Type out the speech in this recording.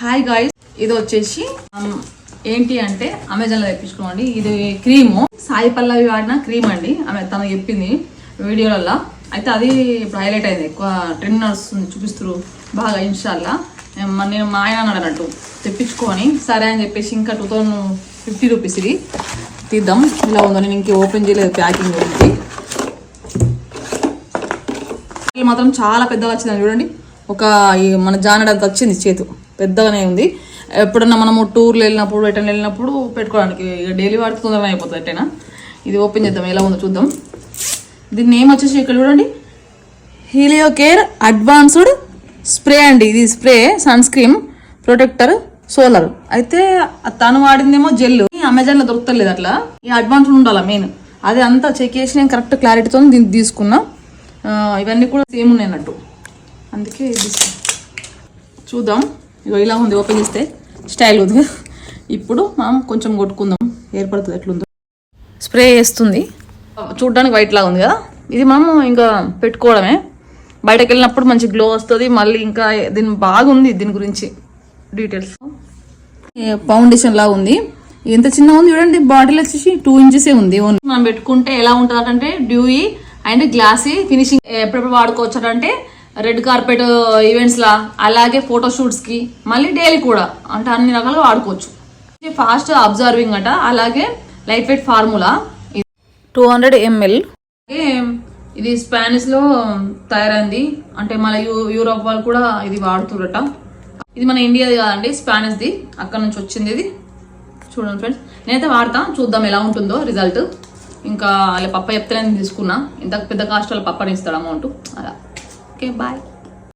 Hi guys ఇది వచ్చేసి um, ఏంటి అంటే అమెజాన్లో తెప్పించుకోండి. ఇది క్రీము. సాయి పల్లవి వాడిన క్రీమ్ అండి. ఆమె తను చెప్పింది వీడియోలలో అయితే అది ఇప్పుడు హైలైట్ అయింది. ఎక్కువ ట్రెండ్ నడుస్తుంది చూపిస్తారు బాగా ఇన్షాల్లా నేను మా ఆయన అన్నట్టు. తెప్పించుకొని సరే అని చెప్పేసి ఇంకా టూ థౌజండ్ ఫిఫ్టీ రూపీస్ ఇది. తీద్దాం. ఇలా ఉందో నేను ఇంకే ఓపెన్ చేయలేదు ప్యాకింగ్ గురించి. మాత్రం చాలా పెద్దగా వచ్చింది చూడండి. ఒక మన జానడంత వచ్చింది చేతు. పెద్దగానే ఉంది. ఎప్పుడన్నా మనము టూర్లు వెళ్ళినప్పుడు ఎటన్ వెళ్ళినప్పుడు పెట్టుకోవడానికి ఇక డైలీ వాడితే తొందరగా అయిపోతుంది ఎట్టైనా ఇది ఓపెన్ చేద్దాం ఎలా ఉందో చూద్దాం. దీని నేమ్ వచ్చేసి ఇక్కడ చూడండి. హీలియో కేర్ అడ్వాన్స్డ్ స్ప్రే అండి. ఇది spray sun screen protector solar. అయితే తను వాడిందేమో జెల్ అమెజాన్లో దొరుకుతలేదు అట్లా. ఈ అడ్వాన్స్ ఉండాలి మెయిన్. అది అంతా చెక్ చేసి నేను కరెక్ట్ క్లారిటీతో దీన్ని తీసుకున్నా. ఇవన్నీ కూడా సేమ్ ఉన్నాయి అన్నట్టు. అందుకే తీసుకున్నా. చూద్దాం. ఇగో ఇలా ఉంది ఓపెన్ చేస్తే స్టైల్ ఉంది. ఇప్పుడు మనం కొంచెం కొట్టుకుందాం. ఏర్పడుతుంది ఎట్లుందో. స్ప్రే చేస్తుంది. చూడడానికి వైట్ లాగా ఉంది కదా. ఇది మనము ఇంకా పెట్టుకోవడమే. బయటకు వెళ్ళినప్పుడు మంచి గ్లో వస్తుంది మళ్ళీ ఇంకా దీని బాగుంది దీని గురించి డీటెయిల్స్ ఫౌండేషన్ లాగా ఉంది. ఎంత చిన్న ఉంది చూడండి బాటిల్ వచ్చేసి టూ ఇంచెస్ ఉంది ఓన్లీ. మనం పెట్టుకుంటే ఎలా ఉంటుంది అంటే డ్యూయి అండ్ గ్లాసీ ఫినిషింగ్ ఎప్పుడెప్పుడు వాడుకోవచ్చు అంటే రెడ్ కార్పెట్ ఈవెంట్స్ లా అలాగే ఫోటో షూట్స్కి మళ్ళీ డైలీ కూడా. అంటే అన్ని రకాలుగా వాడుకోవచ్చు. ఫాస్ట్ అబ్జర్వింగ్ అట అలాగే light weight formula two hundred ML ఇది స్పానిష్లో తయారైంది. అంటే మన యూ యూరోప్ వాళ్ళు కూడా ఇది వాడుతురట. ఇది మన ఇండియాది కాదండి స్పానిష్ ది అక్కడ నుంచి వచ్చింది ఇది. చూడండి ఫ్రెండ్స్ నేనైతే వాడతా చూద్దాం ఎలా ఉంటుందో రిజల్ట్ ఇంకా అలా పప్ప చెప్తే నేను తీసుకున్నా. ఇంత పెద్ద కాస్ట్ వాళ్ళ పప్పని ఇస్తాడు అమౌంట్ అలా. Okay, bye.